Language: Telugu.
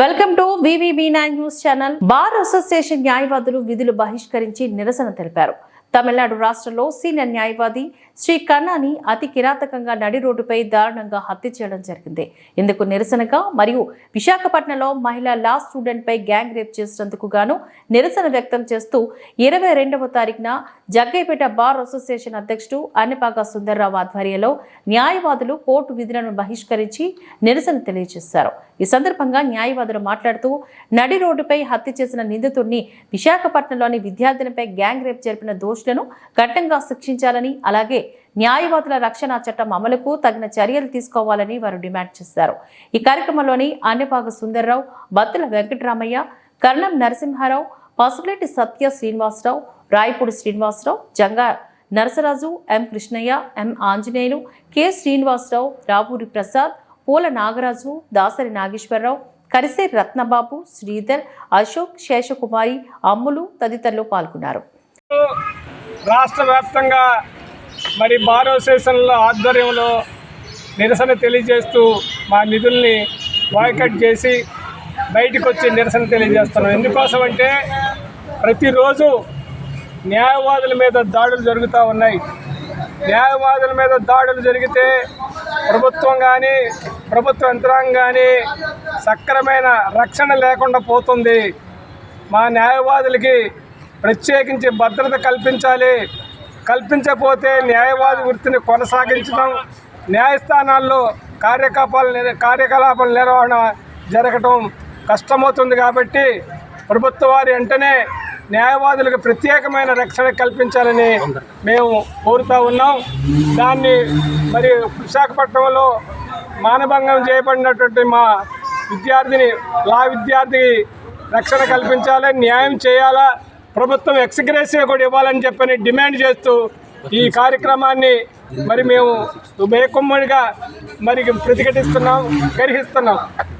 Welcome to VVB nine news channel. Bar association న్యాయవాదులు విధులు బహిష్కరించి నిరసన తెలిపారు. తమిళనాడు రాష్ట్రంలో సీనియర్ న్యాయవాది శ్రీ కన్నాని అతి కిరాతకంగా నడి రోడ్డుపై దారుణంగా హత్య చేయడం జరిగింది. ఇందుకు నిరసనగా మరియు విశాఖపట్నంలో మహిళా లా స్టూడెంట్ పై గ్యాంగ్ రేప్ చేసినందుకు గాను నిరసన వ్యక్తం చేస్తూ ఇరవై రెండవ తారీఖున జగ్గైపేట బార్ అసోసియేషన్ అధ్యక్షుడు అన్నపాక సుందర్రావు ఆధ్వర్యంలో న్యాయవాదులు కోర్టు విధులను బహిష్కరించి నిరసన తెలియజేశారు. ఈ సందర్భంగా న్యాయవాదులు మాట్లాడుతూ నడి రోడ్డుపై హత్య చేసిన నిందితుడిని విశాఖపట్నంలోని విద్యార్థినిపై గ్యాంగ్ రేప్ జరిపిన దోషులను కఠినంగా శిక్షించాలని అలాగే న్యాయవాదుల రక్షణ చట్టం అమలుకు తగిన చర్యలు తీసుకోవాలని వారు డిమాండ్ చేశారు. ఈ కార్యక్రమంలోని Annapaka Sundarrao Battula Venkataramayya Karnam Narasimharao Pasupuleti Satya Srinivasarao Rayapudi Srinivasarao Janga Narasaraju M Krishnaiah M Anjaneyulu K Srinivasarao Ravuri Prasad Poola Nagaraju Dasari Nageswararao కరిసే Ratnababu Sridhar Ashok Seshakumari అమ్ములు తదితరులు పాల్గొన్నారు. రాష్ట్ర వ్యాప్తంగా మరి బార్ అసోసియేషన్ల ఆధ్వర్యంలో నిరసన తెలియజేస్తూ మా నిధుల్ని బాయ్కట్ చేసి బయటకు వచ్చి నిరసన తెలియజేస్తున్నాం. ఎందుకోసం అంటే ప్రతిరోజు న్యాయవాదుల మీద దాడులు జరుగుతూ ఉన్నాయి. న్యాయవాదుల మీద దాడులు జరిగితే ప్రభుత్వం కానీ ప్రభుత్వ యంత్రాంగం కానీ సక్రమైన రక్షణ లేకుండా పోతుంది. మా న్యాయవాదులకి ప్రత్యేకించి భద్రత కల్పించాలి. కల్పించకపోతే న్యాయవాది వృత్తిని కొనసాగించడం న్యాయస్థానాల్లో కార్యకలాపాలు కార్యకలాపాల నిర్వహణ జరగటం కష్టమవుతుంది కాబట్టి ప్రభుత్వ వారి వెంటనే న్యాయవాదులకు ప్రత్యేకమైన రక్షణ కల్పించాలని మేము కోరుతా ఉన్నాం. దాన్ని మరి విశాఖపట్నంలో మానభంగం చేయబడినటువంటి మా విద్యార్థిని లా విద్యార్థి రక్షణ కల్పించాలి న్యాయం చేయాలా? ప్రభుత్వం ఎక్స్గ్రేసివ్ కూడా ఇవ్వాలని చెప్పని డిమాండ్ చేస్తూ ఈ కార్యక్రమాన్ని మరి మేము బేకొమ్మడిగా మరి ప్రతిఘటిస్తున్నాం గర్హిస్తున్నాం.